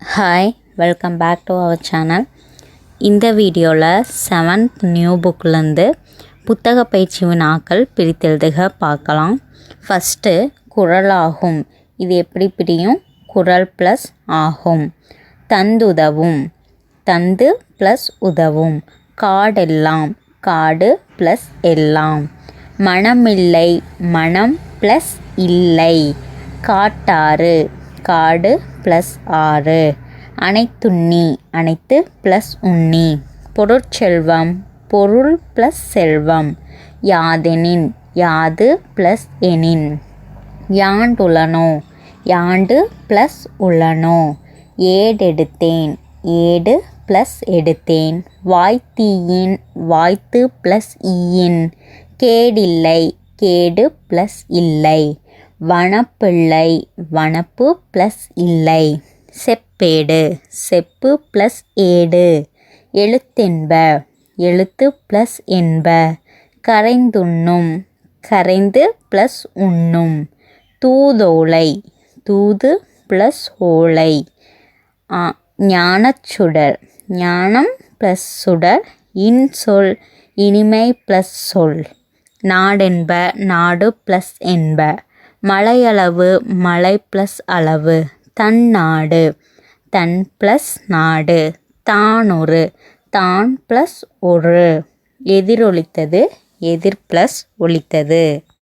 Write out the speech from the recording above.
Hi welcome back to our channel இந்த வீடியோவில் seventh new புக்லேருந்து புத்தக பயிற்சி வினாக்கள் பிரித்தெழுதுக பார்க்கலாம். ஃபஸ்ட்டு குரலாகும். இது எப்படி பிரியும்? குரல் ப்ளஸ் ஆகும். தந்துதவும். தந்து ப்ளஸ் உதவும். காடெல்லாம். காடு ப்ளஸ் எல்லாம். மனமில்லை. மனம் ப்ளஸ் இல்லை. காட்டாறு. காடு ப்ளஸ் ஆறு. அனைத்துண்ணி அனைத்து ப்ளஸ் உண்ணி. பொருட்செல்வம் பொருள் ப்ளஸ் செல்வம். யாதெனின் யாது ப்ளஸ் எனின். யாண்டுளனோ யாண்டு ப்ளஸ் உளனோ. ஏடெடுத்தேன் ஏடு ப்ளஸ் எடுத்தேன். வாய்த்தீயின் வாய்த்து ப்ளஸ் ஈயின். கேடில்லை கேடு ப்ளஸ் இல்லை. வனப்பிள்ளை வனப்பு ப்ளஸ் இல்லை. செப்பேடு செப்பு ப்ளஸ் ஏடு. எழுத்தென்ப எழுத்து ப்ளஸ் என்ப. கரைந்துண்ணும் கரைந்து ப்ளஸ் உண்ணும். தூதோலை தூது ப்ளஸ் ஓலை. ஞானச்சுடர் ஞானம் ப்ளஸ் சுடர் இன்சொல் இனிமை ப்ளஸ் சொல். நாடென்ப நாடு ப்ளஸ் என்ப. மலையளவு மலை ப்ளஸ் அளவு. தன்னாடு தன் ப்ளஸ் நாடு. தானொரு. தான் ப்ளஸ் ஒரு. எதிரொலித்தது எதிர் ப்ளஸ் ஒலித்தது.